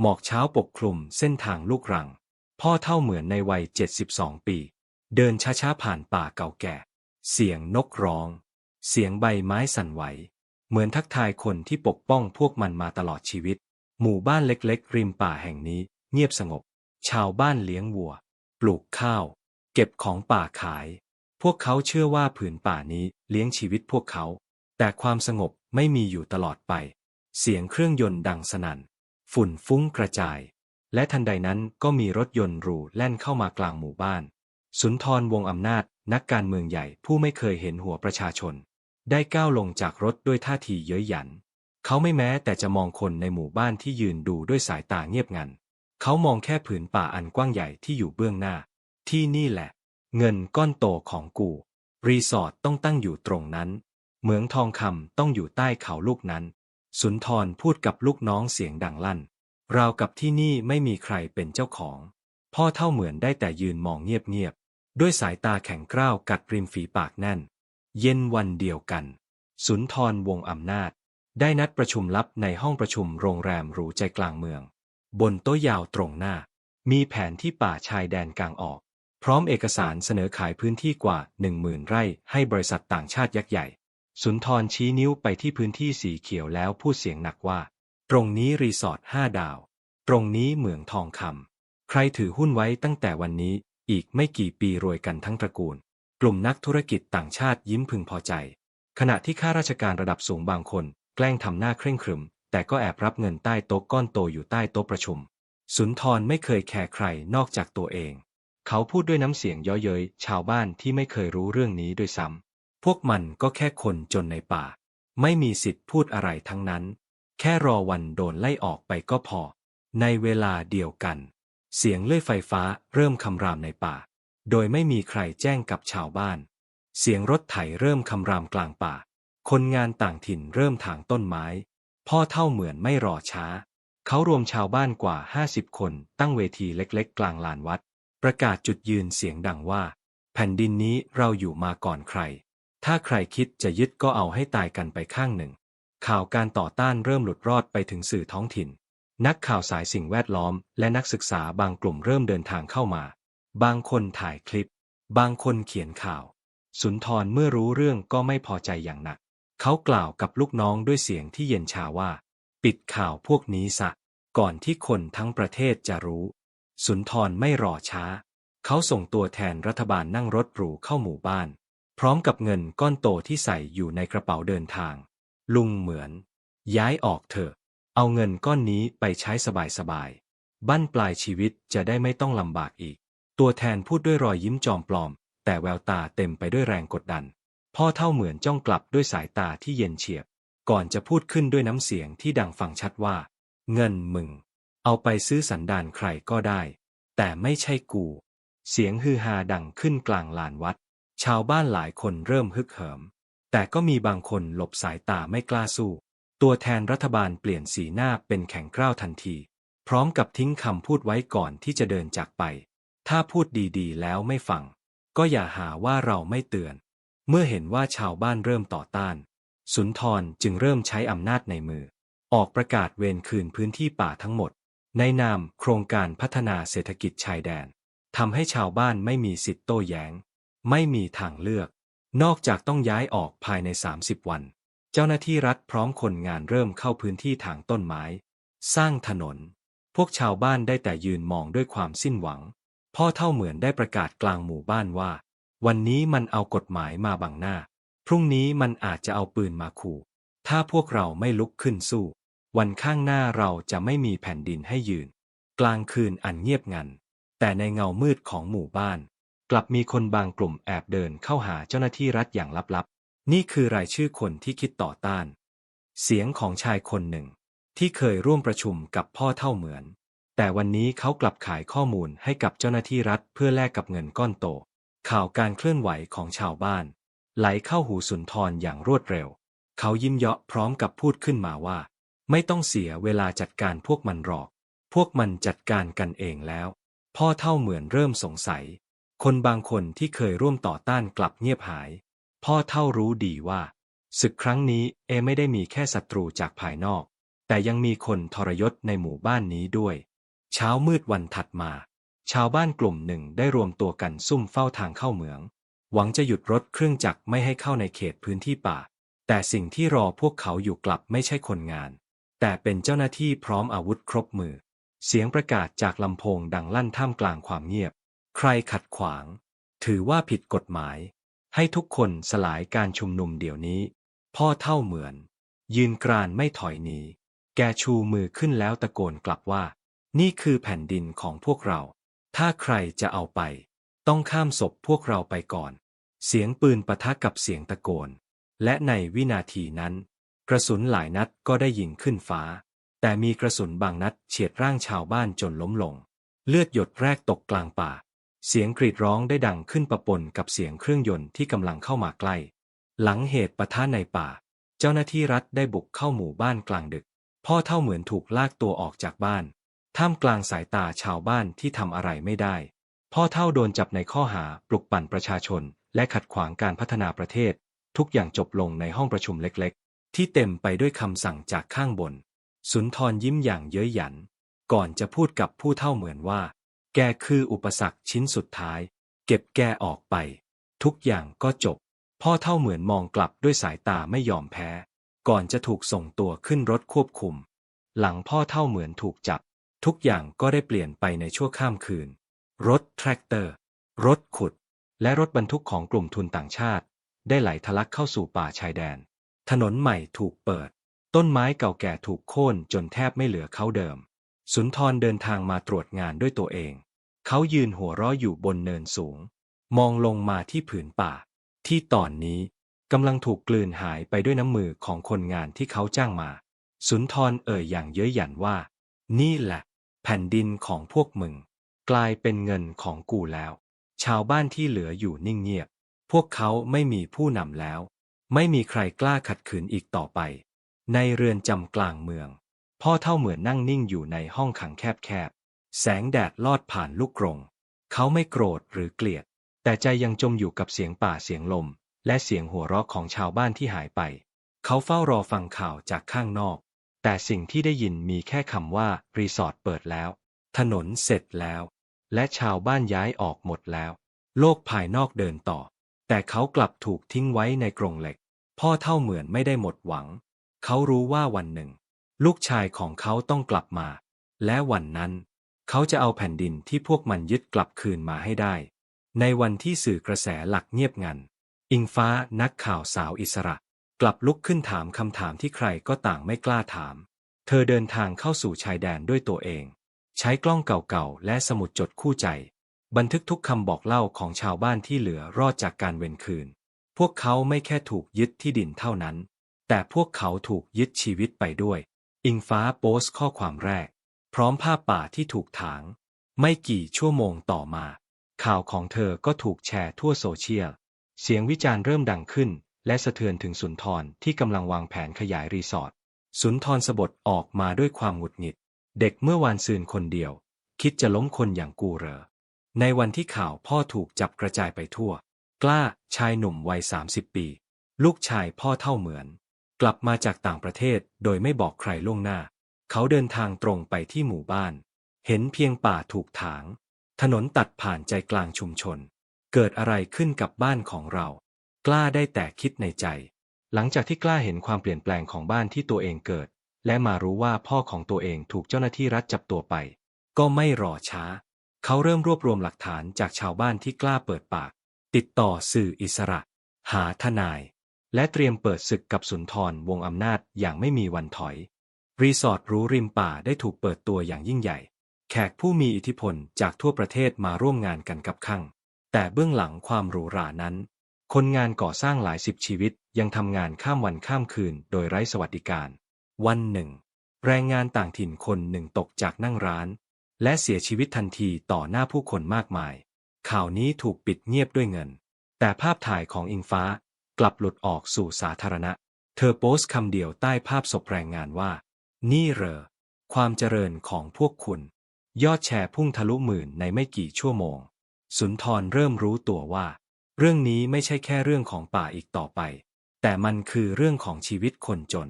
หมอกเช้าปกคลุมเส้นทางลูกรัง พ่อเท่าเหมือนในวัย 72 ปี เดินช้าๆผ่านป่าเก่าแก่ เสียงนกร้อง เสียงใบไม้สั่นไหว เหมือนทักทายคนที่ปกป้องพวกมันมาตลอดชีวิต หมู่บ้านเล็กๆ ริมป่าแห่งนี้ เงียบสงบ ชาวบ้านเลี้ยงวัว ปลูกข้าว เก็บของป่าขาย พวกเขาเชื่อว่าผืนป่านี้เลี้ยงชีวิตพวกเขา แต่ความสงบไม่มีอยู่ตลอดไป เสียงเครื่องยนต์ดังสนั่น ฝุ่นฟุ้งกระจาย และทันใดนั้นก็มีรถยนต์หรูแล่นเข้ามากลางหมู่บ้าน สุนทรวงอำนาจ นักการเมืองใหญ่ผู้ไม่เคยเห็นหัวประชาชน ได้ก้าวลงจากรถด้วยท่าทีเย้ยหยัน เขาไม่แม้แต่จะมองคนในหมู่บ้านที่ยืนดูด้วยสายตาเงียบงัน เขามองแค่ผืนป่าอันกว้างใหญ่ที่อยู่เบื้องหน้า ที่นี่แหละ เงินก้อนโตของกู รีสอร์ทต้องตั้งอยู่ตรงนั้น เหมืองทองคำต้องอยู่ใต้เขาลูกนั้น สุนทรพูดกับลูกน้องเสียงดังลั่น ราวกับที่นี่ไม่มีใครเป็นเจ้าของ พ่อเท่าเหมือนได้แต่ยืนมองเงียบๆ ด้วยสายตาแข็งกร้าวกัดริมฝีปากแน่น เย็นวันเดียวกัน สุนทรวงอำนาจ ได้นัดประชุมลับในห้องประชุมโรงแรมหรูใจกลางเมือง บนโต๊ะยาวตรงหน้า มีแผนที่ป่าชายแดนกลางออก พร้อมเอกสารเสนอขายพื้นที่กว่าหนึ่งหมื่นไร่ให้บริษัทต่างชาติยักษ์ใหญ่ สุนทรชี้นิ้วไปที่พื้นที่สีเขียวแล้วพูดเสียงหนักว่า ตรงนี้รีสอร์ทห้าดาว ตรงนี้เหมืองทองคำ ใครถือหุ้นไว้ตั้งแต่วันนี้ อีกไม่กี่ปีรวยกันทั้งตระกูล กลุ่มนักธุรกิจต่างชาติยิ้มพึงพอใจ ขณะที่ข้าราชการระดับสูงบางคน แกล้งทำหน้าเคร่งครึม แต่ก็แอบรับเงินใต้โต๊ะก้อนโตอยู่ใต้โต๊ะประชุม สุนทรไม่เคยแคร์ใครนอกจากตัวเอง เขาพูดด้วยน้ำเสียงเย้อเย้ยชาวบ้านที่ไม่เคยรู้เรื่องนี้ด้วยซ้ำ พวกมันก็แค่คนจนในป่า ไม่มีสิทธิ์พูดอะไรทั้งนั้น แค่รอวันโดนไล่ออกไปก็พอ ในเวลาเดียวกัน เสียงเลื่อยไฟฟ้าเริ่มคำรามในป่า โดยไม่มีใครแจ้งกับชาวบ้าน เสียงรถไถเริ่มคำรามกลางป่า คนงานต่างถิ่นเริ่มถางต้นไม้ พ่อเท่าเหมือนไม่รอช้า เขารวมชาวบ้านกว่า 50 คนตั้งเวทีเล็กๆ กลางลานวัด ประกาศจุดยืนเสียงดังว่า แผ่นดินนี้เราอยู่มาก่อนใคร ถ้าใครคิดจะยึดก็เอาให้ตายกันไปข้างหนึ่ง ข่าวการต่อต้านเริ่มหลุดรอดไปถึงสื่อท้องถิ่น นักข่าวสายสิ่งแวดล้อม และนักศึกษาบางกลุ่มเริ่มเดินทางเข้ามา บางคนถ่ายคลิป บางคนเขียนข่าว สุนทรเมื่อรู้เรื่องก็ไม่พอใจอย่างหนัก เขากล่าวกับลูกน้องด้วยเสียงที่เย็นชาว่า ปิดข่าวพวกนี้ซะก่อนที่คนทั้งประเทศจะรู้ สุนทรไม่รอช้า เขาส่งตัวแทนรัฐบาลนั่งรถหรูเข้าหมู่บ้าน พร้อมกับเงินก้อนโตที่ใส่อยู่ในกระเป๋าเดินทาง ลุงเหมือน ย้ายออกเถอะ เอาเงินก้อนนี้ไปใช้สบายๆ บั้นปลายชีวิตจะได้ไม่ต้องลำบากอีก ตัวแทนพูดด้วยรอยยิ้มจอมปลอม แต่แววตาเต็มไปด้วยแรงกดดัน พ่อเท่าเหมือนจ้องกลับด้วยสายตาที่เย็นเฉียบ ก่อนจะพูดขึ้นด้วยน้ำเสียงที่ดังฟังชัดว่า เงินมึง เอาไปซื้อสันดานใครก็ได้ แต่ไม่ใช่กู เสียงฮือฮาดังขึ้นกลางลานวัด ชาวบ้านหลายคนเริ่มฮึกเหิม แต่ก็มีบางคนหลบสายตาไม่กล้าสู้ ตัวแทนรัฐบาลเปลี่ยนสีหน้าเป็นแข็งกร้าวทันที พร้อมกับทิ้งคำพูดไว้ก่อนที่จะเดินจากไป ถ้าพูดดีๆ แล้วไม่ฟัง ก็อย่าหาว่าเราไม่เตือน เมื่อเห็นว่าชาวบ้านเริ่มต่อต้าน สุนทรจึงเริ่มใช้อำนาจในมือ ออกประกาศเวรคืนพื้นที่ป่าทั้งหมด ในนามโครงการพัฒนาเศรษฐกิจชายแดนทำให้ชาวบ้านไม่มีสิทธิ์โต้แย้ง ไม่มีทางเลือก นอกจากต้องย้ายออกภายใน 30 วัน เจ้าหน้าที่รัฐพร้อมคนงานเริ่มเข้าพื้นที่ถางต้นไม้ สร้างถนน พวกชาวบ้านได้แต่ยืนมองด้วยความสิ้นหวัง พ่อเท่าเหมือนได้ประกาศกลางหมู่บ้านว่า วันนี้มันเอากฎหมายมาบังหน้า พรุ่งนี้มันอาจจะเอาปืนมาขู่ ถ้าพวกเราไม่ลุกขึ้นสู้ วันข้างหน้าเราจะไม่มีแผ่นดินให้ยืน กลางคืนอันเงียบงันแต่ในเงามืดของหมู่บ้าน กลับมีคนบางกลุ่มแอบเดินเข้าหาเจ้าหน้าที่รัฐอย่างลับๆ นี่คือรายชื่อคนที่คิดต่อต้าน เสียงของชายคนหนึ่ง ที่เคยร่วมประชุมกับพ่อเท่าเหมือน แต่วันนี้เขากลับขายข้อมูลให้กับเจ้าหน้าที่รัฐเพื่อแลกกับเงินก้อนโต ข่าวการเคลื่อนไหวของชาวบ้าน ไหลเข้าหูสุนทรอย่างรวดเร็ว เขายิ้มเยาะพร้อมกับพูดขึ้นมาว่า ไม่ต้องเสียเวลาจัดการพวกมันหรอก พวกมันจัดการกันเองแล้ว พ่อเท่าเหมือนเริ่มสงสัย คนบางคนที่เคยร่วมต่อต้านกลับเงียบหาย พ่อเท่ารู้ดีว่า ศึกครั้งนี้เอไม่ได้มีแค่ศัตรูจากภายนอก แต่ยังมีคนทรยศในหมู่บ้านนี้ด้วย เช้ามืดวันถัดมา ชาวบ้านกลุ่มหนึ่งได้รวมตัวกันซุ่มเฝ้าทางเข้าเหมือง หวังจะหยุดรถเครื่องจักรไม่ให้เข้าในเขตพื้นที่ป่า แต่สิ่งที่รอพวกเขาอยู่กลับไม่ใช่คนงาน แต่เป็นเจ้าหน้าที่พร้อมอาวุธครบมือ เสียงประกาศจากลำโพงดังลั่นท่ามกลางความเงียบ ใครขัดขวาง ถือว่าผิดกฎหมาย ให้ทุกคนสลายการชุมนุมเดี๋ยวนี้ พ่อเท่าเหมือน ยืนกรานไม่ถอยหนี แกชูมือขึ้นแล้วตะโกนกลับว่า นี่คือแผ่นดินของพวกเรา ถ้าใครจะเอาไป ต้องข้ามศพพวกเราไปก่อน เสียงปืนปะทะกับเสียงตะโกน และในวินาทีนั้น กระสุนหลายนัดก็ได้ยิงขึ้นฟ้า แต่มีกระสุนบางนัดเฉียดร่างชาวบ้านจนล้มลง เลือดหยดแรกตกกลางป่า เสียงกรีดร้องได้ดังขึ้นประปนกับเสียงเครื่องยนต์ที่กำลังเข้ามาใกล้ หลังเหตุปะทะในป่า เจ้าหน้าที่รัฐได้บุกเข้าหมู่บ้านกลางดึก พ่อเท่าเหมือนถูกลากตัวออกจากบ้าน ท่ามกลางสายตาชาวบ้านที่ทำอะไรไม่ได้ พ่อเท่าโดนจับในข้อหาปลุกปั่นประชาชน และขัดขวางการพัฒนาประเทศ ทุกอย่างจบลงในห้องประชุมเล็กๆ ที่เต็มไปด้วยคำสั่งจากข้างบน สุนทรยิ้มอย่างเย้ยหยัน ก่อนจะพูดกับผู้เท่าเหมือนว่า แกคืออุปสรรคชิ้นสุดท้าย เก็บแกออกไป ทุกอย่างก็จบ พ่อเท่าเหมือนมองกลับด้วยสายตาไม่ยอมแพ้ ก่อนจะถูกส่งตัวขึ้นรถควบคุม หลังพ่อเท่าเหมือนถูกจับ ทุกอย่างก็ได้เปลี่ยนไปในชั่วข้ามคืน รถแทรกเตอร์ รถขุด และรถบรรทุกของกลุ่มทุนต่างชาติ ได้ไหลทะลักเข้าสู่ป่าชายแดน ถนนใหม่ถูกเปิด ต้นไม้เก่าแก่ถูกโค่นจนแทบไม่เหลือเขาเดิม สุนทรเดินทางมาตรวจงานด้วยตัวเอง เขายืนหัวเราะอยู่บนเนินสูง มองลงมาที่ผืนป่า ที่ตอนนี้กำลังถูกกลืนหายไปด้วยน้ำมือของคนงานที่เขาจ้างมา สุนทรเอ่ยอย่างเย้ยหยันว่า นี่แหละ แผ่นดินของพวกมึง กลายเป็นเงินของกูแล้ว ชาวบ้านที่เหลืออยู่นิ่งเงียบ พวกเขาไม่มีผู้นำแล้ว ไม่มีใครกล้าขัดขืนอีกต่อไป ในเรือนจำกลางเมือง พ่อเท่าเหมือนนั่งนิ่งอยู่ในห้องขังแคบ แสงแดดลอดผ่านลูกกรง เขาไม่โกรธหรือเกลียด แต่ใจยังจมอยู่กับเสียงป่าเสียงลม และเสียงหัวเราะของชาวบ้านที่หายไป เขาเฝ้ารอฟังข่าวจากข้างนอก แต่สิ่งที่ได้ยินมีแค่คำว่ารีสอร์ทเปิดแล้ว ถนนเสร็จแล้ว และชาวบ้านย้ายออกหมดแล้ว โลกภายนอกเดินต่อ แต่เขากลับถูกทิ้งไว้ในกรงเหล็ก พ่อเท่าเหมือนไม่ได้หมดหวัง เขารู้ว่าวันหนึ่ง ลูกชายของเขาต้องกลับมา และวันนั้น เขาจะเอาแผ่นดินที่พวกมันยึดกลับคืนมาให้ได้ ในวันที่สื่อกระแสหลักเงียบงัน อิงฟ้านักข่าวสาวอิสระ กลับลุกขึ้นถามคำถามที่ใครก็ต่างไม่กล้าถาม เธอเดินทางเข้าสู่ชายแดนด้วยตัวเอง ใช้กล้องเก่าๆ และสมุดจดคู่ใจ บันทึกทุกคำบอกเล่าของชาวบ้านที่เหลือรอดจากการเวนคืน พวกเขาไม่แค่ถูกยึดที่ดินเท่านั้น แต่พวกเขาถูกยึดชีวิตไปด้วย อิงฟ้าโพสต์ข้อความแรก พร้อมภาพป่าที่ถูกถาง ไม่กี่ชั่วโมงต่อมา ข่าวของเธอก็ถูกแชร์ทั่วโซเชียล เสียงวิจารณ์เริ่มดังขึ้น และสะเทือนถึงสุนทรที่กำลังวางแผนขยายรีสอร์ท สุนทรสะบดออกมาด้วยความหงุดหงิด เด็กเมื่อวานซืนคนเดียว คิดจะล้มคนอย่างกูเหรอ ในวันที่ข่าวพ่อถูกจับกระจายไปทั่ว กล้าชายหนุ่มวัยสามสิบปี ลูกชายพ่อเท่าเหมือน กลับมาจากต่างประเทศโดยไม่บอกใครล่วงหน้า เขาเดินทางตรงไปที่หมู่บ้าน เห็นเพียงป่าถูกถาง ถนนตัดผ่านใจกลางชุมชน เกิดอะไรขึ้นกับบ้านของเรา กล้าได้แต่คิดในใจ หลังจากที่กล้าเห็นความเปลี่ยนแปลงของบ้านที่ตัวเองเกิด และมารู้ว่าพ่อของตัวเองถูกเจ้าหน้าที่รัฐจับตัวไป ก็ไม่รอช้า เขาเริ่มรวบรวมหลักฐานจากชาวบ้านที่กล้าเปิดปาก ติดต่อสื่ออิสระ หาทนาย และเตรียมเปิดศึกกับสุนทรวงอำนาจอย่างไม่มีวันถอย รีสอร์ทหรูริมป่าได้ถูกเปิดตัวอย่างยิ่งใหญ่ แขกผู้มีอิทธิพลจากทั่วประเทศมาร่วมงานกันกับข้าง แต่เบื้องหลังความหรูหรานั้น คนงานก่อสร้างหลายสิบชีวิตยังทำงานข้ามวันข้ามคืนโดยไร้สวัสดิการ วันหนึ่ง แรงงานต่างถิ่นคนหนึ่งตกจากนั่งร้าน และเสียชีวิตทันทีต่อหน้าผู้คนมากมาย ข่าวนี้ถูกปิดเงียบด้วยเงิน แต่ภาพถ่ายของอิงฟ้ากลับหลุดออกสู่สาธารณะ เธอโพสต์คำเดียวใต้ภาพศพแรงงานว่า นี่เหรอ ความเจริญของพวกคุณ ยอดแชร์พุ่งทะลุหมื่นในไม่กี่ชั่วโมง สุนทรเริ่มรู้ตัวว่า เรื่องนี้ไม่ใช่แค่เรื่องของป่าอีกต่อไป แต่มันคือเรื่องของชีวิตคนจน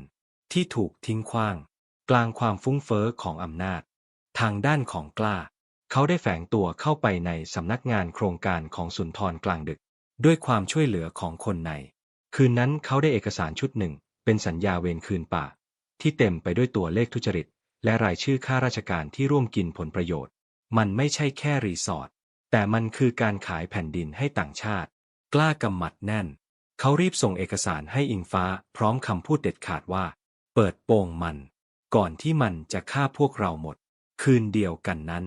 ที่ถูกทิ้งขว้าง กลางความฟุ้งเฟ้อของอำนาจ ทางด้านของกล้า เขาได้แฝงตัวเข้าไปในสำนักงานโครงการของสุนทรกลางดึก ด้วยความช่วยเหลือของคนใน คืนนั้นเขาได้เอกสารชุดหนึ่ง เป็นสัญญาเวรคืนป่า ที่เต็มไปด้วยตัวเลขทุจริต และรายชื่อข้าราชการที่ร่วมกินผลประโยชน์ มันไม่ใช่แค่รีสอร์ทแต่มันคือการขายแผ่นดินให้ต่างชาติ กล้ากำหมัดแน่น เขารีบส่งเอกสารให้อิงฟ้าพร้อมคำพูดเด็ดขาดว่า เปิดโปงมัน ก่อนที่มันจะฆ่าพวกเราหมด คืนเดียวกันนั้น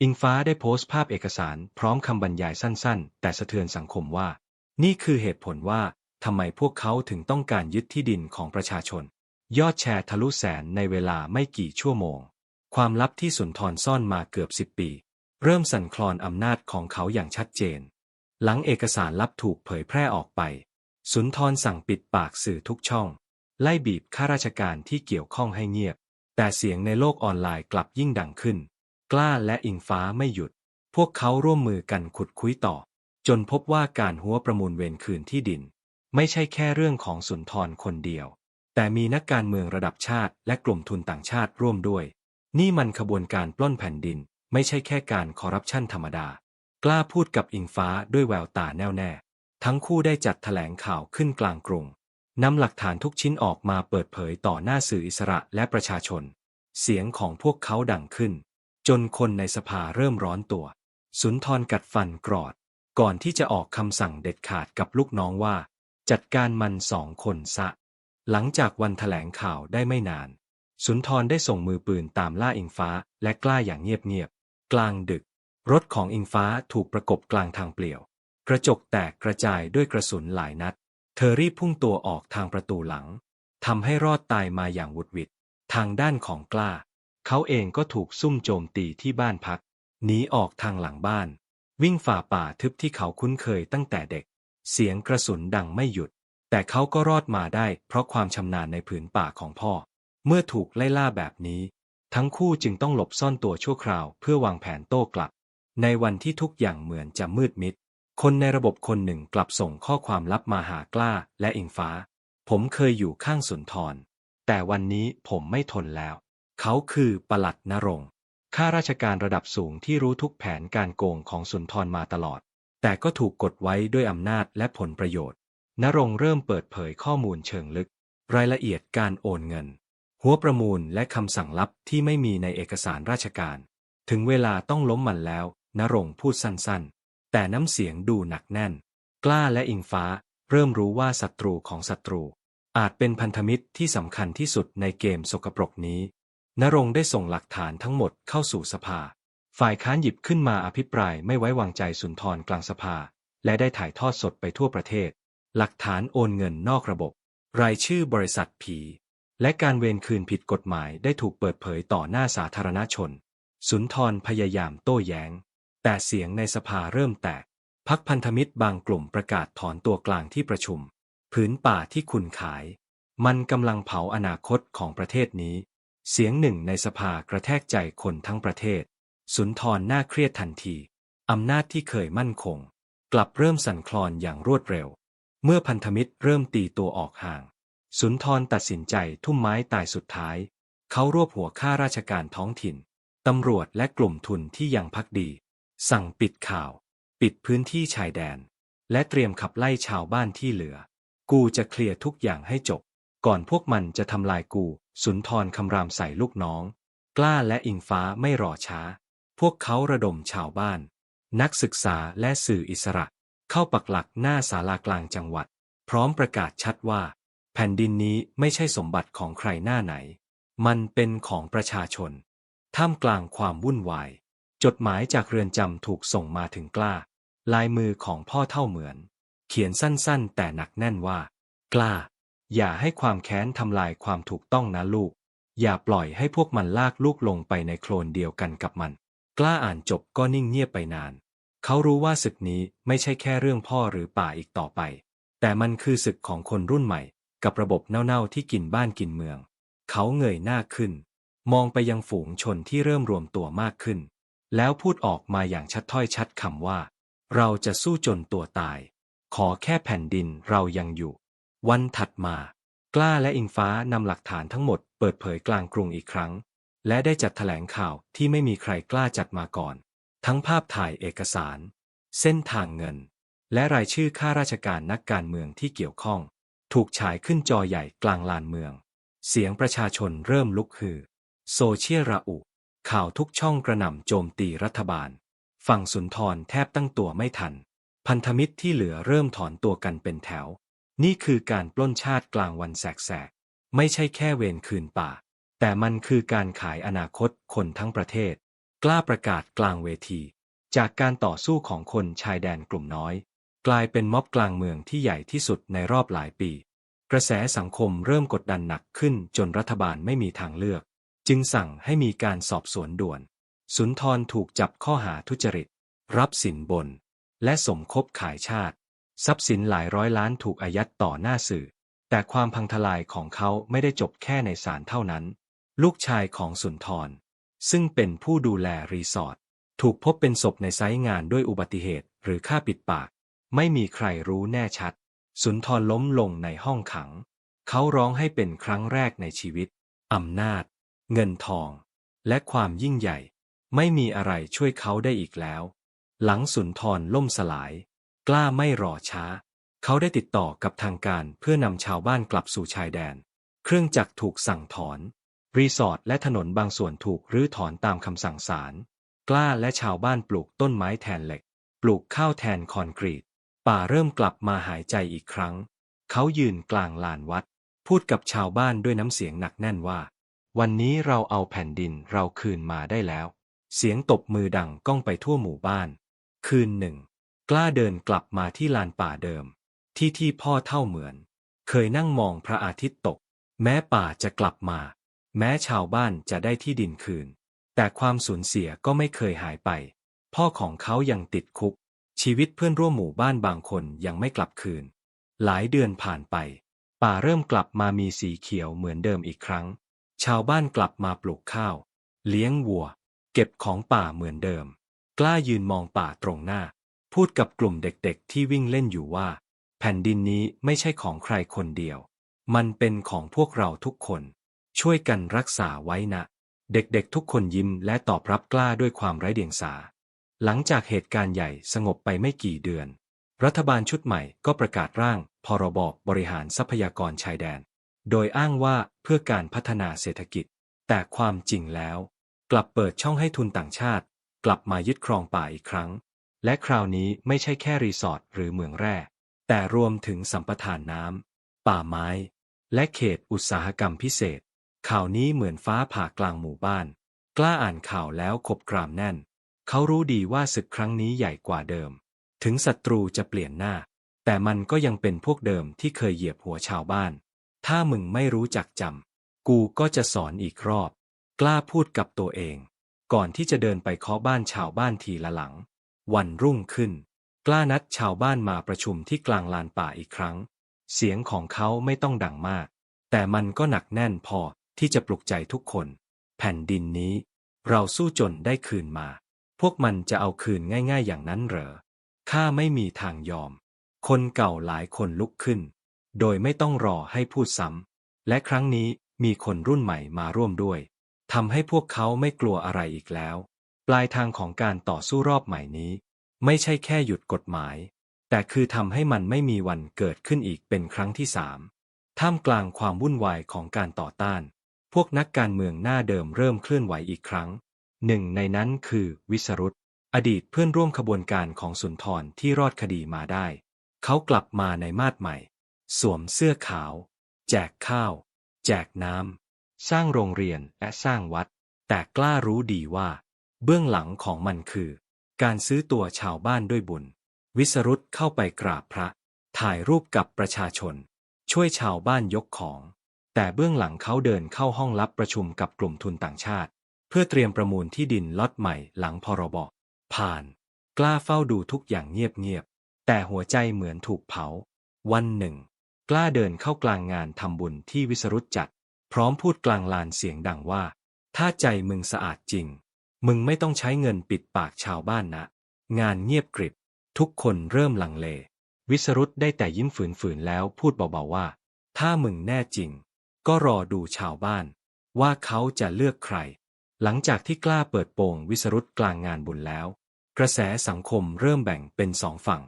อิงฟ้าได้โพสต์ภาพเอกสารพร้อมคำบรรยายสั้นๆ แต่สะเทือนสังคมว่า นี่คือเหตุผลว่าทำไมพวกเขาถึงต้องการยึดที่ดินของประชาชน ยอดแชร์ทะลุแสนในเวลาไม่กี่ชั่วโมง ความลับที่สุนทรซ่อนมาเกือบสิบปี เริ่มสั่นคลอนอำนาจของเขาอย่างชัดเจน หลังเอกสารลับถูกเผยแพร่ออกไป สุนทรสั่งปิดปากสื่อทุกช่อง ไล่บีบข้าราชการที่เกี่ยวข้องให้เงียบ แต่เสียงในโลกออนไลน์กลับยิ่งดังขึ้น กล้าและอิงฟ้าไม่หยุด พวกเขาร่วมมือกันขุดคุยต่อ จนพบว่าการหัวประมูลเวรคืนที่ดิน ไม่ใช่แค่เรื่องของสุนทรคนเดียว แต่มีนักการเมืองระดับชาติ และกลุ่มทุนต่างชาติร่วมด้วย นี่มันขบวนการปล้นแผ่นดิน ไม่ใช่แค่การคอร์รัปชันธรรมดา กล้าพูดกับอิงฟ้าด้วยแววตาแน่วแน่ ทั้งคู่ได้จัดแถลงข่าวขึ้นกลางกรุงนำหลักฐานทุกชิ้นออกมาเปิดเผยต่อหน้าสื่ออิสระและประชาชน เสียงของพวกเขาดังขึ้น จนคนในสภาเริ่มร้อนตัว สุนทรกัดฟันกรอด ก่อนที่จะออกคำสั่งเด็ดขาดกับลูกน้องว่า จัดการมันสองคนซะ หลังจากวันแถลงข่าวได้ไม่นาน สุนทรได้ส่งมือปืนตามล่าอิงฟ้าและกล้าอย่างเงียบๆ กลางดึก รถของอิงฟ้าถูกประกบกลางทางเปลี่ยว กระจกแตกกระจายด้วยกระสุนหลายนัด เธอรีบพุ่งตัวออกทางประตูหลัง ทำให้รอดตายมาอย่างหวุดหวิดทางด้านของกล้า เขาเองก็ถูกซุ่มโจมตีที่บ้านพัก หนีออกทางหลังบ้าน วิ่งฝ่าป่าทึบที่เขาคุ้นเคยตั้งแต่เด็ก เสียงกระสุนดังไม่หยุด แต่เขาก็รอดมาได้เพราะความชำนาญในผืนป่าของพ่อ เมื่อถูกไล่ล่าแบบนี้ ทั้งคู่จึงต้องหลบซ่อนตัวชั่วคราวเพื่อวางแผนโต้กลับ ในวันที่ทุกอย่างเหมือนจะมืดมิด คนในระบบคนหนึ่งกลับส่งข้อความลับมาหากล้าและอิงฟ้า ผมเคยอยู่ข้างสุนทร แต่วันนี้ผมไม่ทนแล้ว เขาคือปลัดนรงค์ข้าราชการระดับสูงที่รู้ทุกแผนการโกงของสุนทรมาตลอด แต่ก็ถูกกดไว้ด้วยอำนาจและผลประโยชน์ นรงค์เริ่มเปิดเผยข้อมูลเชิงลึก รายละเอียดการโอนเงิน หัวประมูลและคำสั่งลับที่ไม่มีในเอกสารราชการ ถึงเวลาต้องล้มมันแล้วนรงค์พูดสั้นๆ แต่น้ำเสียงดูหนักแน่น กล้าและอิงฟ้า เริ่มรู้ว่าศัตรูของศัตรู อาจเป็นพันธมิตรที่สำคัญที่สุดในเกมสกปรกนี้นรงค์ได้ส่งหลักฐานทั้งหมดเข้าสู่สภา ฝ่ายค้านหยิบขึ้นมาอภิปรายไม่ไว้วางใจสุนทรกลางสภา และได้ถ่ายทอดสดไปทั่วประเทศ หลักฐานโอนเงินนอกระบบ รายชื่อบริษัทผี และการเวรคืนผิดกฎหมายได้ถูกเปิดเผยต่อหน้าสาธารณชน สุนทรพยายามโต้แย้ง แต่เสียงในสภาเริ่มแตก พักพันธมิตรบางกลุ่มประกาศถอนตัวกลางที่ประชุม ผืนป่าที่คุณขาย มันกำลังเผาอนาคตของประเทศนี้ เสียงหนึ่งในสภากระแทกใจคนทั้งประเทศ สุนทรน่าเครียดทันทีอำนาจที่เคยมั่นคง กลับเริ่มสั่นคลอนอย่างรวดเร็ว เมื่อพันธมิตรเริ่มตีตัวออกห่าง สุนทรตัดสินใจทุ่มไม้ตายสุดท้าย เขารวบหัวข้าราชการท้องถิ่น ตำรวจและกลุ่มทุนที่ยังพักดี สั่งปิดข่าว ปิดพื้นที่ชายแดน และเตรียมขับไล่ชาวบ้านที่เหลือ กูจะเคลียร์ทุกอย่างให้จบ ก่อนพวกมันจะทำลายกู สุนทรคำรามใส่ลูกน้อง กล้าและอิงฟ้าไม่รอช้า พวกเขาระดมชาวบ้าน นักศึกษาและสื่ออิสระ เข้าปักหลักหน้าศาลากลางจังหวัด พร้อมประกาศชัดว่า แผ่นดินนี้ไม่ใช่สมบัติของใครหน้าไหน มันเป็นของประชาชน ท่ามกลางความวุ่นวาย จดหมายจากเรือนจำถูกส่งมาถึงกล้า ลายมือของพ่อเท่าเหมือน เขียนสั้นๆ แต่หนักแน่นว่า กล้า อย่าให้ความแค้นทำลายความถูกต้องนะลูก อย่าปล่อยให้พวกมันลากลูกลงไปในโคลนเดียวกันกับมัน กล้าอ่านจบก็นิ่งเงียบไปนาน เขารู้ว่าศึกนี้ไม่ใช่แค่เรื่องพ่อหรือป่าอีกต่อไป แต่มันคือศึกของคนรุ่นใหม่ กับระบบเน่าๆที่กินบ้านกินเมือง เขาเงยหน้าขึ้น มองไปยังฝูงชนที่เริ่มรวมตัวมากขึ้น แล้วพูดออกมาอย่างชัดถ้อยชัดคำว่า เราจะสู้จนตัวตาย ขอแค่แผ่นดินเรายังอยู่ วันถัดมา กล้าและอิงฟ้านำหลักฐานทั้งหมดเปิดเผยกลางกรุงอีกครั้ง และได้จัดแถลงข่าวที่ไม่มีใครกล้าจัดมาก่อน ทั้งภาพถ่ายเอกสาร เส้นทางเงิน และรายชื่อข้าราชการนักการเมืองที่เกี่ยวข้อง ถูกฉายขึ้นจอใหญ่กลางลานเมือง เสียงประชาชนเริ่มลุกฮือ โซเชียลระอุ ข่าวทุกช่องกระหน่ำโจมตีรัฐบาล ฝั่งสุนทรแทบตั้งตัวไม่ทัน พันธมิตรที่เหลือเริ่มถอนตัวกันเป็นแถว นี่คือการปล้นชาติกลางวันแสกๆ ไม่ใช่แค่เวรคืนป่า แต่มันคือการขายอนาคตคนทั้งประเทศ กล้าประกาศกลางเวที จากการต่อสู้ของคนชายแดนกลุ่มน้อย กลายเป็นม็อบกลางเมืองที่ใหญ่ที่สุดในรอบหลายปี กระแสสังคมเริ่มกดดันหนักขึ้นจนรัฐบาลไม่มีทางเลือก จึงสั่งให้มีการสอบสวนด่วน สุนทรถูกจับข้อหาทุจริต รับสินบน และสมคบขายชาติ ทรัพย์สินหลายร้อยล้านถูกอายัดต่อหน้าสื่อ แต่ความพังทลายของเขาไม่ได้จบแค่ในศาลเท่านั้น ลูกชายของสุนทร ซึ่งเป็นผู้ดูแลรีสอร์ทถูกพบเป็นศพในไซต์งานด้วยอุบัติเหตุหรือฆ่าปิดปาก ไม่มีใครรู้แน่ชัด สุนทรล้มลงในห้องขัง เขาร้องให้เป็นครั้งแรกในชีวิต อำนาจ เงินทอง และความยิ่งใหญ่ ไม่มีอะไรช่วยเขาได้อีกแล้ว หลังสุนทรล่มสลาย กล้าไม่รอช้า เขาได้ติดต่อกับทางการเพื่อนำชาวบ้านกลับสู่ชายแดน เครื่องจักรถูกสั่งถอน รีสอร์ทและถนนบางส่วนถูกรื้อถอนตามคำสั่งศาล กล้าและชาวบ้านปลูกต้นไม้แทนเหล็ก ปลูกข้าวแทนคอนกรีต ป่าเริ่มกลับมาหายใจอีกครั้ง เขายืนกลางลานวัด พูดกับชาวบ้านด้วยน้ำเสียงหนักแน่นว่า วันนี้เราเอาแผ่นดินเราคืนมาได้แล้ว เสียงตบมือดังก้องไปทั่วหมู่บ้าน คืนหนึ่ง กล้าเดินกลับมาที่ลานป่าเดิม ที่ที่พ่อเท่าเหมือน เคยนั่งมองพระอาทิตย์ตก แม้ป่าจะกลับมา แม้ชาวบ้านจะได้ที่ดินคืน แต่ความสูญเสียก็ไม่เคยหายไป พ่อของเขายังติดคุก ชีวิตเพื่อนร่วมหมู่บ้านบางคนยังไม่กลับคืน หลายเดือนผ่านไป ป่าเริ่มกลับมามีสีเขียวเหมือนเดิมอีกครั้ง ชาวบ้านกลับมาปลูกข้าว เลี้ยงวัว เก็บของป่าเหมือนเดิม กล้ายืนมองป่าตรงหน้า พูดกับกลุ่มเด็กๆ ที่วิ่งเล่นอยู่ว่า แผ่นดินนี้ไม่ใช่ของใครคนเดียว มันเป็นของพวกเราทุกคน ช่วยกันรักษาไว้นะ เด็กๆทุกคนยิ้มและตอบรับกล้าด้วยความไร้เดียงสา หลังจากเหตุการณ์ใหญ่สงบไปไม่กี่เดือน รัฐบาลชุดใหม่ก็ประกาศร่าง พรบบริหารทรัพยากรชายแดน โดยอ้างว่าเพื่อการพัฒนาเศรษฐกิจ แต่ความจริงแล้ว กลับเปิดช่องให้ทุนต่างชาติ กลับมายึดครองป่าอีกครั้ง และคราวนี้ไม่ใช่แค่รีสอร์ทหรือเมืองแร่แต่รวมถึงสัมปทานน้ำป่าไม้ และเขตอุตสาหกรรมพิเศษ ข่าวนี้เหมือนฟ้าผ่ากลางหมู่บ้าน กล้าอ่านข่าวแล้วขบกรามแน่น เขารู้ดีว่าศึกครั้งนี้ใหญ่กว่าเดิม ถึงศัตรูจะเปลี่ยนหน้า แต่มันก็ยังเป็นพวกเดิมที่เคยเหยียบหัวชาวบ้าน ถ้ามึงไม่รู้จักจำ กูก็จะสอนอีกรอบ กล้าพูดกับตัวเอง ก่อนที่จะเดินไปเคาะบ้านชาวบ้านทีละหลัง วันรุ่งขึ้น กล้านัดชาวบ้านมาประชุมที่กลางลานป่าอีกครั้ง เสียงของเขาไม่ต้องดังมากแต่มันก็หนักแน่นพอ ที่จะปลุกใจทุกคน แผ่นดินนี้ เราสู้จนได้คืนมา พวกมันจะเอาคืนง่าย ๆ อย่างนั้นเหรอข้าไม่มีทางยอม คนเก่าหลายคนลุกขึ้น โดยไม่ต้องรอให้พูดซ้ำและครั้งนี้มีคนรุ่นใหม่มาร่วมด้วยทำให้พวกเขาไม่กลัวอะไรอีกแล้ว ปลายทางของการต่อสู้รอบใหม่นี้ ไม่ใช่แค่หยุดกฎหมาย แต่คือทำให้มันไม่มีวันเกิดขึ้นอีกเป็นครั้งที่สามท่ามกลางความวุ่นวายของการต่อต้าน พวกนักการเมืองหน้าเดิมเริ่มเคลื่อนไหวอีกครั้ง หนึ่งในนั้นคือวิสรุตอดีตเพื่อนร่วมขบวนการของสุนทรที่รอดคดีมาได้ เขากลับมาในมาดใหม่ สวมเสื้อขาว แจกข้าว แจกน้ำ สร้างโรงเรียนและสร้างวัด แต่กล้ารู้ดีว่า เบื้องหลังของมันคือ การซื้อตัวชาวบ้านด้วยบุญ วิสรุตเข้าไปกราบพระ ถ่ายรูปกับประชาชน ช่วยชาวบ้านยกของ แต่เบื้องหลังเขาเดินเข้าห้องลับประชุมกับกลุ่มทุนต่างชาติ เพื่อเตรียมประมูลที่ดินล็อตใหม่หลังพรบผ่าน กล้าเฝ้าดูทุกอย่างเงียบๆแต่หัวใจเหมือนถูกเผา วันหนึ่ง กล้าเดินเข้ากลางงานทำบุญที่วิสรุตจัด พร้อมพูดกลางลานเสียงดังว่า ถ้าใจมึงสะอาดจริง มึงไม่ต้องใช้เงินปิดปากชาวบ้านนะ งานเงียบกริบ ทุกคนเริ่มลังเล วิสรุตได้แต่ยิ้มฝืนๆแล้วพูดเบาๆว่า ถ้ามึงแน่จริง ก็รอดูชาวบ้าน ว่าเขาจะเลือกใคร หลังจากที่กล้าเปิดโปงวิสรุตกลางงานบุญแล้ว กระแสสังคมเริ่มแบ่งเป็นสองฝั่ง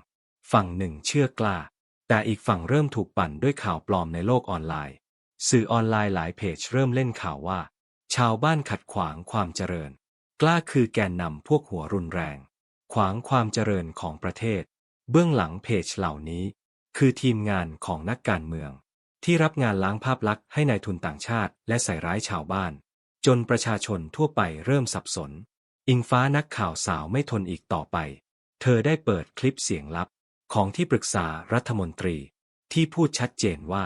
ฝั่งหนึ่งเชื่อกล้า แต่อีกฝั่งเริ่มถูกปั่นด้วยข่าวปลอมในโลกออนไลน์ สื่อออนไลน์หลายเพจเริ่มเล่นข่าวว่า ชาวบ้านขัดขวางความเจริญ กล้าคือแกนนำพวกหัวรุนแรง ขวางความเจริญของประเทศ เบื้องหลังเพจเหล่านี้ คือทีมงานของนักการเมือง ที่รับงานล้างภาพลักษณ์ให้ในายทุนต่างชาติ และใส่ร้ายชาวบ้าน จนประชาชนทั่วไปเริ่มสับสน อิงฟ้านักข่าวสาวไม่ทนอีกต่อไป เธอได้เปิดคลิปเสียงลับ ของที่ปรึกษารัฐมนตรี ที่พูดชัดเจนว่า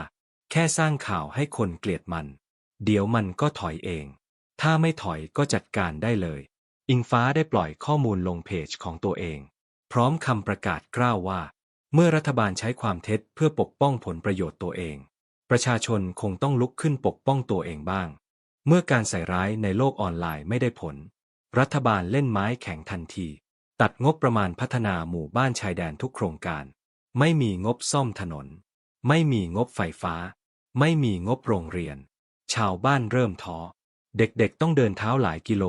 แค่สร้างข่าวให้คนเกลียดมัน เดี๋ยวมันก็ถอยเอง ถ้าไม่ถอยก็จัดการได้เลย อิงฟ้าได้ปล่อยข้อมูลลงเพจของตัวเอง พร้อมคำประกาศกล้าวว่า เมื่อรัฐบาลใช้ความเท็จเพื่อปกป้องผลประโยชน์ตัวเอง ประชาชนคงต้องลุกขึ้นปกป้องตัวเองบ้าง เมื่อการใส่ร้ายในโลกออนไลน์ไม่ได้ผล รัฐบาลเล่นไม้แข็งทันที ตัดงบประมาณพัฒนาหมู่บ้านชายแดนทุกโครงการ ไม่มีงบซ่อมถนน ไม่มีงบไฟฟ้า ไม่มีงบโรงเรียน ชาวบ้านเริ่มท้อ เด็กๆต้องเดินเท้าหลายกิโล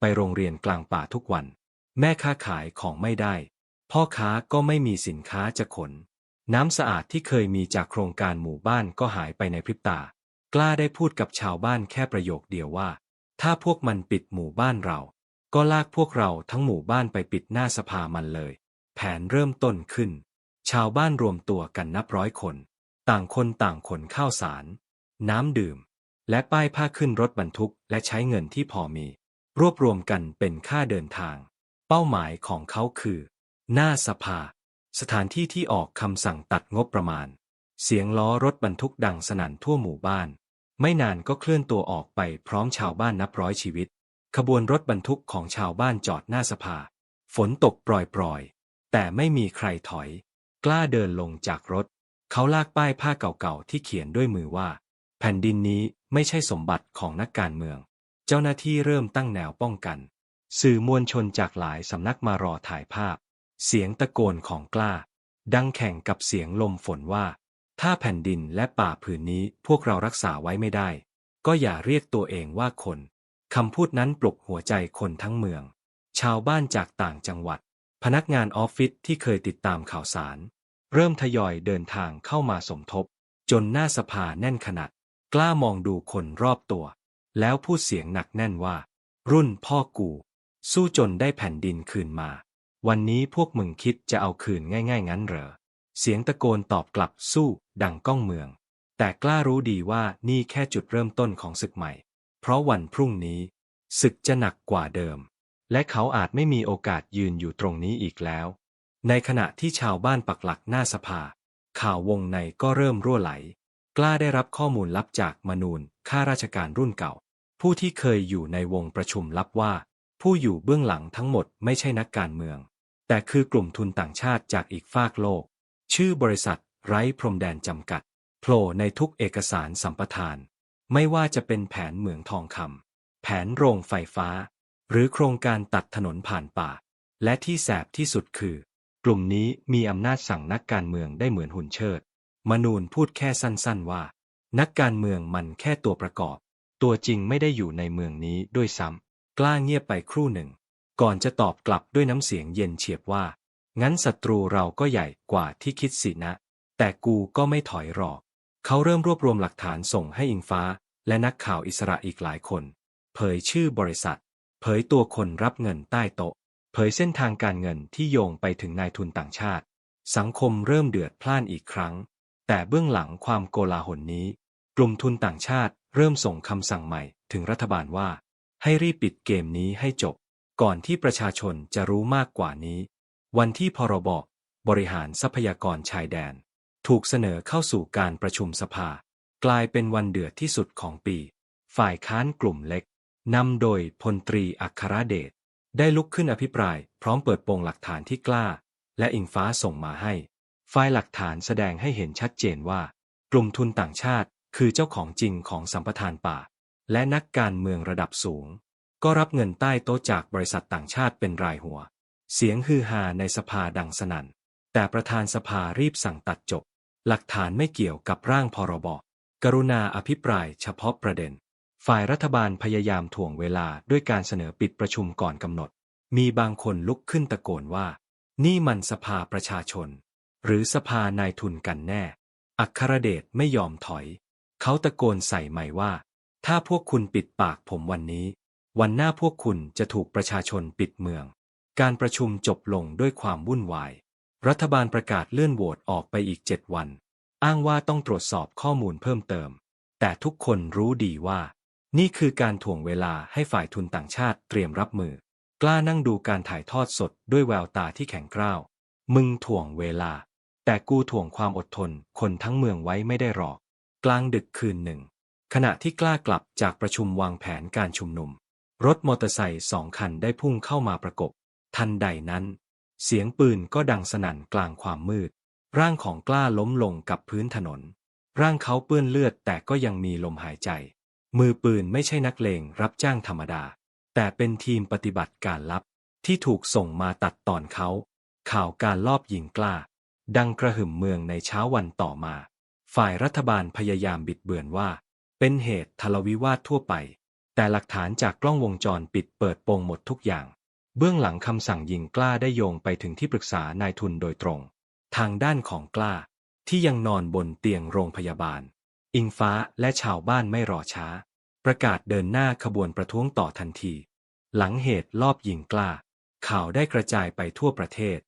ไปโรงเรียนกลางป่าทุกวัน แม่ค้าขายของไม่ได้ พ่อค้าก็ไม่มีสินค้าจะขน น้ำสะอาดที่เคยมีจากโครงการหมู่บ้านก็หายไปในพริบตา กล้าได้พูดกับชาวบ้านแค่ประโยคเดียวว่า ถ้าพวกมันปิดหมู่บ้านเรา ก็ลากพวกเราทั้งหมู่บ้านไปปิดหน้าสภามันเลย แผนเริ่มต้นขึ้น ชาวบ้านรวมตัวกันนับร้อยคน ต่างคนต่างขนข้าวสาร น้ำดื่ม และป้ายผ้าขึ้นรถบรรทุกและใช้เงินที่พอมี รวบรวมกันเป็นค่าเดินทาง เป้าหมายของเขาคือ หน้าสภา สถานที่ที่ออกคำสั่งตัดงบประมาณ เสียงล้อรถบรรทุกดังสนั่นทั่วหมู่บ้าน ไม่นานก็เคลื่อนตัวออกไปพร้อมชาวบ้านนับร้อยชีวิต ขบวนรถบรรทุกของชาวบ้านจอดหน้าสภา ฝนตกปล่อยๆ แต่ไม่มีใครถอย กล้าเดินลงจากรถ เขาลากป้ายผ้าเก่าๆที่เขียนด้วยมือว่า แผ่นดินนี้ไม่ใช่สมบัติของนักการเมือง เจ้าหน้าที่เริ่มตั้งแนวป้องกัน สื่อมวลชนจากหลายสำนักมารอถ่ายภาพ เสียงตะโกนของกล้า ดังแข่งกับเสียงลมฝนว่า ถ้าแผ่นดินและป่าผืนนี้พวกเรารักษาไว้ไม่ได้ ก็อย่าเรียกตัวเองว่าคนคำพูดนั้นปลุกหัวใจคนทั้งเมือง ชาวบ้านจากต่างจังหวัด พนักงานออฟฟิศที่เคยติดตามข่าวสาร เริ่มทยอยเดินทางเข้ามาสมทบ จนหน้าสภาแน่นขนาด กล้ามองดูคนรอบตัว แล้วพูดเสียงหนักแน่นว่า รุ่นพ่อกู สู้จนได้แผ่นดินคืนมา วันนี้พวกมึงคิดจะเอาคืนง่ายๆ งั้นเหรอ เสียงตะโกนตอบกลับสู้ดังก้องเมือง แต่กล้ารู้ดีว่านี่แค่จุดเริ่มต้นของศึกใหม่ เพราะวันพรุ่งนี้ ศึกจะหนักกว่าเดิม และเขาอาจไม่มีโอกาสยืนอยู่ตรงนี้อีกแล้ว ในขณะที่ชาวบ้านปักหลักหน้าสภา ข่าววงในก็เริ่มรั่วไหล กล้าได้รับข้อมูลลับจากมนูนข้าราชการรุ่นเก่า ผู้ที่เคยอยู่ในวงประชุมลับว่า ผู้อยู่เบื้องหลังทั้งหมดไม่ใช่นักการเมือง แต่คือกลุ่มทุนต่างชาติจากอีกฟากโลก ชื่อบริษัทไร้พรมแดนจำกัดโผล่ในทุกเอกสารสัมปทาน ไม่ว่าจะเป็นแผนเหมืองทองคำแผนโรงไฟฟ้า หรือโครงการตัดถนนผ่านป่า และที่แสบที่สุดคือ กลุ่มนี้มีอำนาจสั่งนักการเมืองได้เหมือนหุ่นเชิด มนูนพูดแค่สั้นๆว่า นักการเมืองมันแค่ตัวประกอบ ตัวจริงไม่ได้อยู่ในเมืองนี้ด้วยซ้ำ กล้าเงียบไปครู่หนึ่ง ก่อนจะตอบกลับด้วยน้ำเสียงเย็นเฉียบว่า งั้นศัตรูเราก็ใหญ่กว่าที่คิดสินะ แต่กูก็ไม่ถอยหรอก เขาเริ่มรวบรวมหลักฐานส่งให้อิงฟ้า และนักข่าวอิสระอีกหลายคน เผยชื่อบริษัท เผยตัวคนรับเงินใต้โต๊ะ เผยเส้นทางการเงินที่โยงไปถึงนายทุนต่างชาติ สังคมเริ่มเดือดพล่านอีกครั้ง แต่เบื้องหลังความโกลาหลนี้ กลุ่มทุนต่างชาติเริ่มส่งคำสั่งใหม่ถึงรัฐบาลว่า ให้รีบปิดเกมนี้ให้จบ ก่อนที่ประชาชนจะรู้มากกว่านี้ วันที่พรบบริหารทรัพยากรชายแดน ถูกเสนอเข้าสู่การประชุมสภา กลายเป็นวันเดือดที่สุดของปี ฝ่ายค้านกลุ่มเล็กนำโดยพลตรีอัครเดชได้ลุกขึ้นอภิปราย พร้อมเปิดโปงหลักฐานที่กล้า และอิงฟ้าส่งมาให้ ไฟล์หลักฐานแสดงให้เห็นชัดเจนว่า กลุ่มทุนต่างชาติคือเจ้าของจริงของสัมปทานป่า และนักการเมืองระดับสูง ก็รับเงินใต้โต๊ะจากบริษัทต่างชาติเป็นรายหัว เสียงฮือฮาในสภาดังสนั่น แต่ประธานสภารีบสั่งตัดจบ หลักฐานไม่เกี่ยวกับร่างพรบ กรุณาอภิปรายเฉพาะประเด็น ฝ่ายรัฐบาลพยายามถ่วงเวลาด้วยการเสนอปิดประชุมก่อนกำหนด มีบางคนลุกขึ้นตะโกนว่า นี่มันสภาประชาชน หรือสภานายทุนกันแน่ อัครเดชไม่ยอมถอย เขาตะโกนใส่ใหม่ว่า ถ้าพวกคุณปิดปากผมวันนี้ วันหน้าพวกคุณจะถูกประชาชนปิดเมือง การประชุมจบลงด้วยความวุ่นวาย รัฐบาลประกาศเลื่อนโหวตออกไปอีกเจ็ดวัน อ้างว่าต้องตรวจสอบข้อมูลเพิ่มเติม แต่ทุกคนรู้ดีว่า นี่คือการถ่วงเวลาให้ฝ่ายทุนต่างชาติเตรียมรับมือ กล้านั่งดูการถ่ายทอดสดด้วยแววตาที่แข็งกร้าว มึงถ่วงเวลา แต่กูถ่วงความอดทนคนทั้งเมืองไว้ไม่ได้หรอก กลางดึกคืนหนึ่ง ขณะที่กล้ากลับจากประชุมวางแผนการชุมนุม รถมอเตอร์ไซค์สองคันได้พุ่งเข้ามาประกบ ทันใดนั้น เสียงปืนก็ดังสนั่นกลางความมืด ร่างของกล้าล้มลงกับพื้นถนน ร่างเขาเปื้อนเลือดแต่ก็ยังมีลมหายใจ มือปืนไม่ใช่นักเลงรับจ้างธรรมดา แต่เป็นทีมปฏิบัติการลับที่ถูกส่งมาตัดตอนเขา ข่าวการลอบยิงกล้า ดังกระหึ่มเมืองในเช้าวันต่อมา ฝ่ายรัฐบาลพยายามบิดเบือนว่า เป็นเหตุทะเลาวิวาททั่วไป แต่หลักฐานจากกล้องวงจรปิดเปิดโปงหมดทุกอย่าง เบื้องหลังคำสั่งยิงกล้าได้โยงไปถึงที่ปรึกษานายทุนโดยตรง ทางด้านของกล้า ที่ยังนอนบนเตียงโรงพยาบาล อิงฟ้าและชาวบ้านไม่รอช้า ประกาศเดินหน้าขบวนประท้วงต่อทันที หลังเหตุลอบยิงกล้า ข่าวได้กระจายไปทั่วประเทศ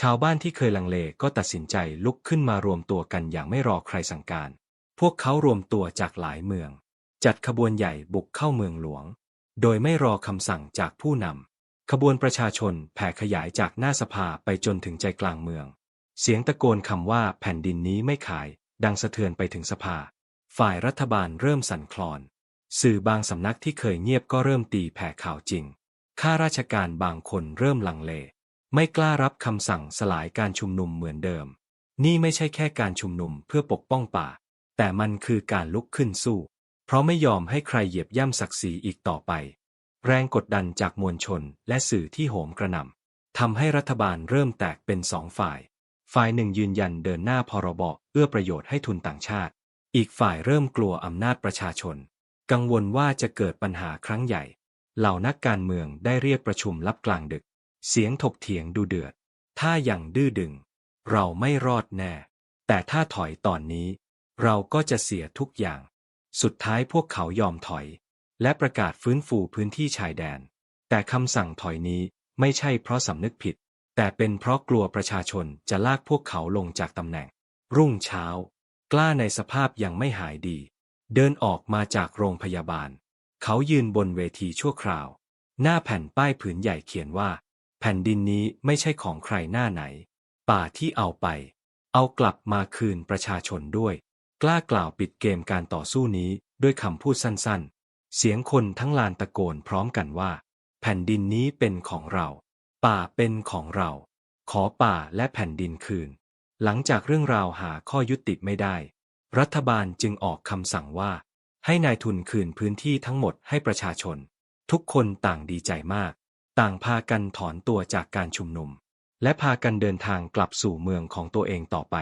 ชาวบ้านที่เคยลังเลก็ตัดสินใจลุกขึ้นมารวมตัวกันอย่างไม่รอใครสั่งการ พวกเขารวมตัวจากหลายเมือง จัดขบวนใหญ่บุกเข้าเมืองหลวง โดยไม่รอคำสั่งจากผู้นำขบวนประชาชนแผ่ขยายจากหน้าสภาไปจนถึงใจกลางเมือง เสียงตะโกนคำว่าแผ่นดินนี้ไม่ขาย ดังสะเทือนไปถึงสภา ฝ่ายรัฐบาลเริ่มสั่นคลอน สื่อบางสำนักที่เคยเงียบก็เริ่มตีแผ่ข่าวจริงข้าราชการบางคนเริ่มลังเล ไม่กล้ารับคำสั่งสลายการชุมนุมเหมือนเดิม นี่ไม่ใช่แค่การชุมนุมเพื่อปกป้องป่า แต่มันคือการลุกขึ้นสู้ เพราะไม่ยอมให้ใครเหยียบย่ำศักดิ์ศรีอีกต่อไป แรงกดดันจากมวลชนและสื่อที่โหมกระหน่ำทำให้รัฐบาลเริ่มแตกเป็นสองฝ่าย ฝ่ายหนึ่งยืนยันเดินหน้าพรบเอื้อประโยชน์ให้ทุนต่างชาติ อีกฝ่ายเริ่มกลัวอำนาจประชาชน กังวลว่าจะเกิดปัญหาครั้งใหญ่ เหล่านักการเมืองได้เรียกประชุมลับกลางดึก เสียงถกเถียงดูเดือด ถ้ายังดื้อดึง เราไม่รอดแน่ แต่ถ้าถอยตอนนี้ เราก็จะเสียทุกอย่าง สุดท้ายพวกเขายอมถอย และประกาศฟื้นฟูพื้นที่ชายแดน แต่คำสั่งถอยนี้ไม่ใช่เพราะสำนึกผิด แต่เป็นเพราะกลัวประชาชนจะลากพวกเขาลงจากตำแหน่ง รุ่งเช้า กล้าในสภาพยังไม่หายดี เดินออกมาจากโรงพยาบาล เขายืนบนเวทีชั่วคราว หน้าแผ่นป้ายผืนใหญ่เขียนว่า แผ่นดินนี้ไม่ใช่ของใครหน้าไหน ป่าที่เอาไป เอากลับมาคืนประชาชนด้วย กล้ากล่าวปิดเกมการต่อสู้นี้ด้วยคำพูดสั้นๆ เสียงคนทั้งลานตะโกนพร้อมกันว่า แผ่นดินนี้เป็นของเรา ป่าเป็นของเรา ขอป่าและแผ่นดินคืน หลังจากเรื่องราวหาข้อยุติไม่ได้ รัฐบาลจึงออกคำสั่งว่า ให้นายทุนคืนพื้นที่ทั้งหมดให้ประชาชน ทุกคนต่างดีใจมาก ต่างพากันถอนตัวจากการชุมนุม และพากันเดินทางกลับสู่เมืองของตัวเองต่อไป